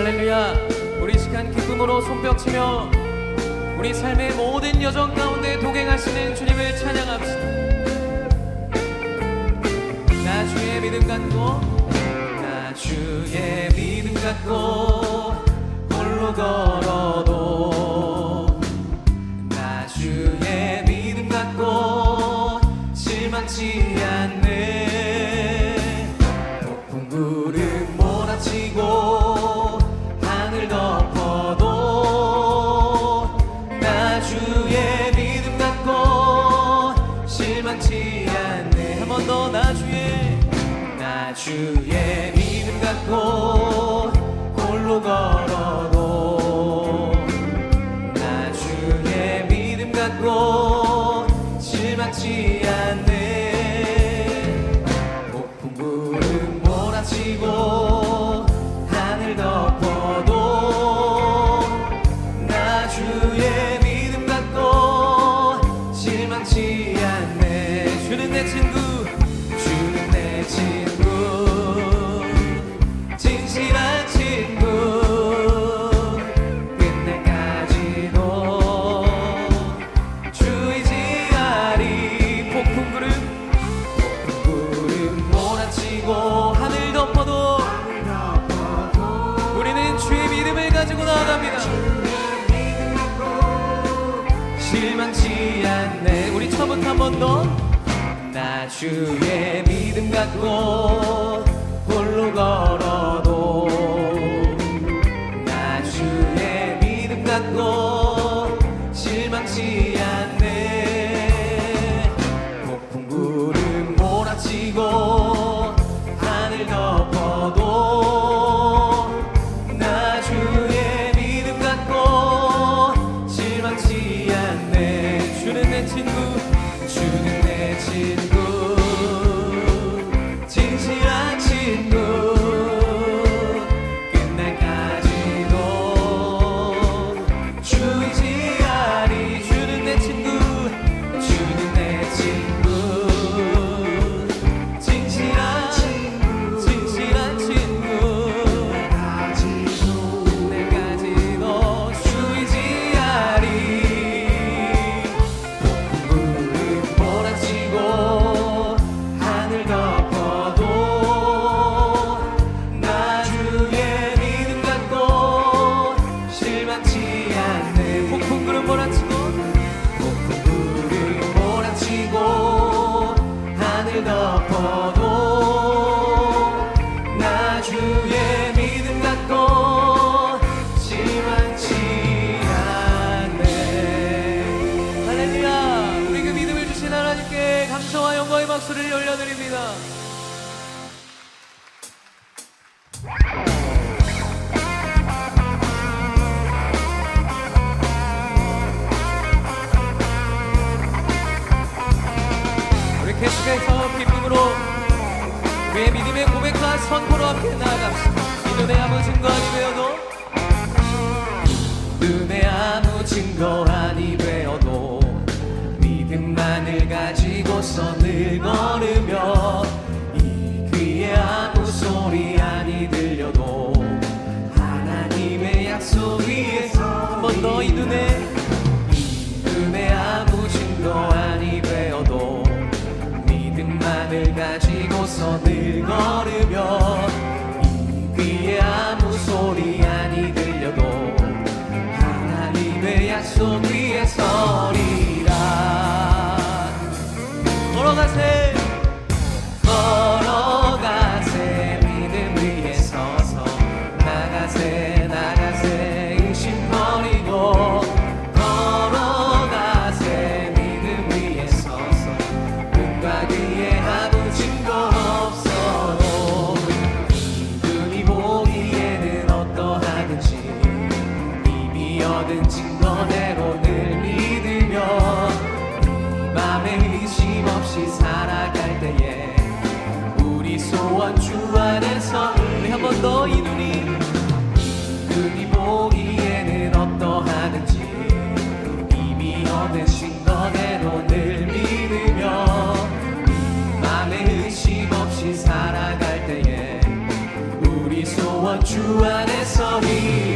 할렐루야. 우리 시간 기쁨으로 손뼉치며 우리 삶의 모든 여정 가운데 동행하시는 주님을 찬양합시다. 나 주의 믿음 갖고 나 주의 믿음 갖고 홀로 걸어도 나 주의 홀로 걸어도 나중에 믿음 갖고 실망치 주의 믿음 갖고 홀로 걸어도 나 주의 믿음 갖고 실망치 않네. 폭풍 구름 몰아치고 하늘 덮어도 나 주의 믿음 갖고 실망치 않네. 주는 내 친구 주는 내 친구. 우리의 고백과 선포로 함께 나아갑시다 이눈에 아무 증거 아니에요 너 눈에 아무 증거 가지고서 늘 걸으며 그 주 안에 서리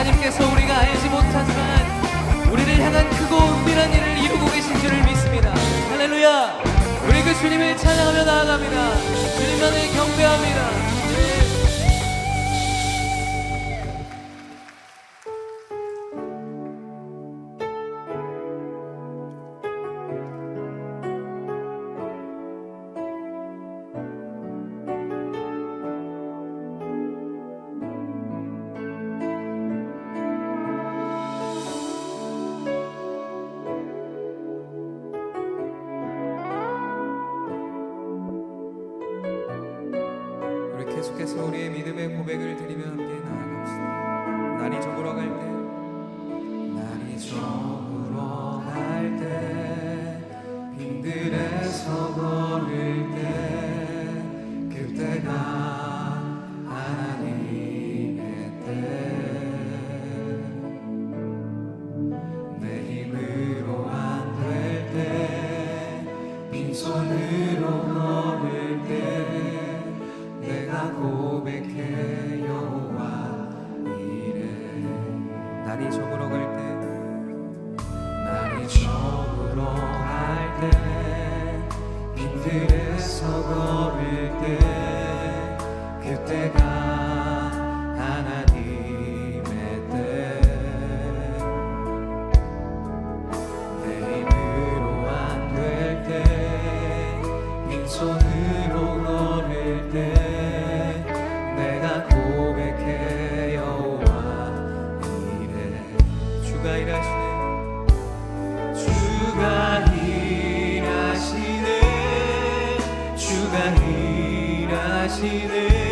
하나님께서 우리가 알지 못하지만 우리를 향한 그 크고 은밀한 일을 이루고 계신 줄을 믿습니다. 할렐루야! 우리 그 주님을 찬양하며 나아갑니다. 주님만을 경배합니다. 걸을 때 그때가 하나님의 때내 힘으로 안될 빈손으로 걸을 때 내가 고백해 여호와 이래. 날이 저물어 갈때 날이 저물어 갈때 걸을 때 그때가 하시네.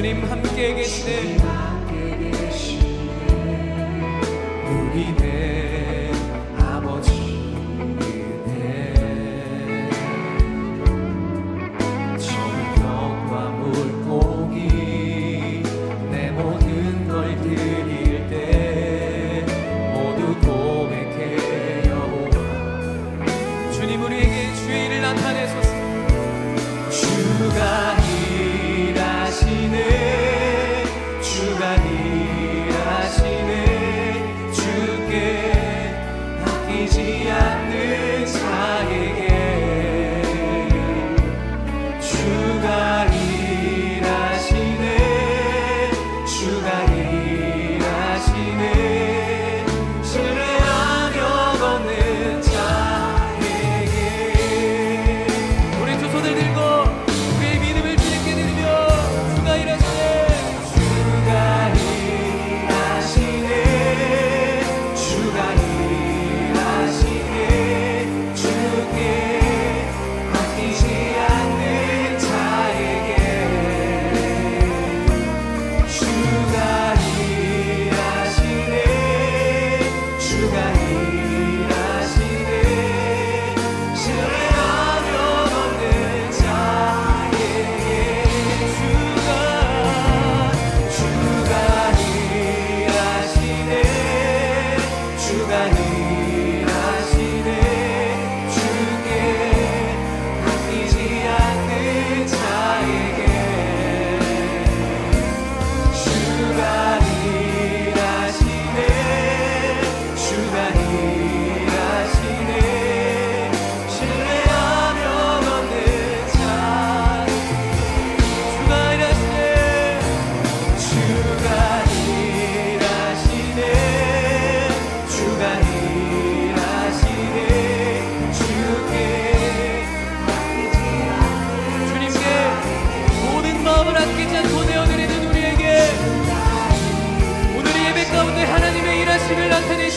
주님 함께 계시네. 우리네.